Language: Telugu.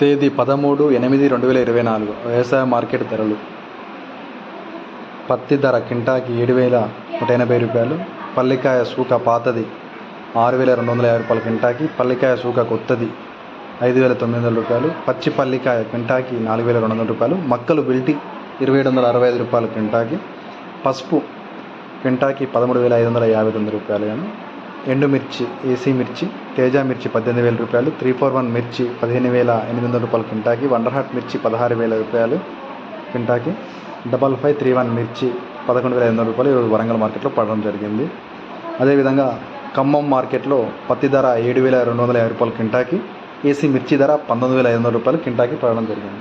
తేదీ పదమూడు ఎనిమిది రెండు వేల ఇరవై నాలుగు. వ్యవసాయ మార్కెట్ ధరలు. పత్తి ధర క్వింటాకి ఏడు వేల నూట ఎనభై రూపాయలు. పల్లికాయ సూక పాతది ఆరు వేల రెండు వందల యాభై రూపాయలు క్వింటాకి పల్లికాయ సూక కొత్తది ఐదు వేల తొమ్మిది వందల రూపాయలు. పచ్చి పల్లికాయ క్వింటాకి నాలుగు వేల రెండు వందల రూపాయలు. మక్కలు బిల్టి ఇరవై ఏడు వందల అరవై ఐదు రూపాయలు క్వింటాకి పసుపు క్వింటాకి పదమూడు వేల ఐదు వందల యాభై తొమ్మిది రూపాయలు కానీ ఎండుమిర్చి ఏసీ మిర్చి తేజ మిర్చి పద్దెనిమిది వేల రూపాయలు త్రీ ఫోర్ వన్ మిర్చి పదిహేను వేల ఎనిమిది వందల రూపాయలు కింటాకి వండర్ హాట్ మిర్చి పదహారు వేల రూపాయలు క్వింటాకి డబల్ ఫైవ్ త్రీ వన్ మిర్చి పదకొండు వేల ఐదు వందల రూపాయలు ఈరోజు వరంగల్ మార్కెట్లో పడడం జరిగింది. అదేవిధంగా ఖమ్మం మార్కెట్లో పత్తి ధర ఏడు వేల రెండు వందల యాభై రూపాయలు కింటాకి ఏసీ మిర్చి ధర పంతొమ్మిది వేల ఐదు వందల రూపాయలు కింటాకి పడడం జరిగింది.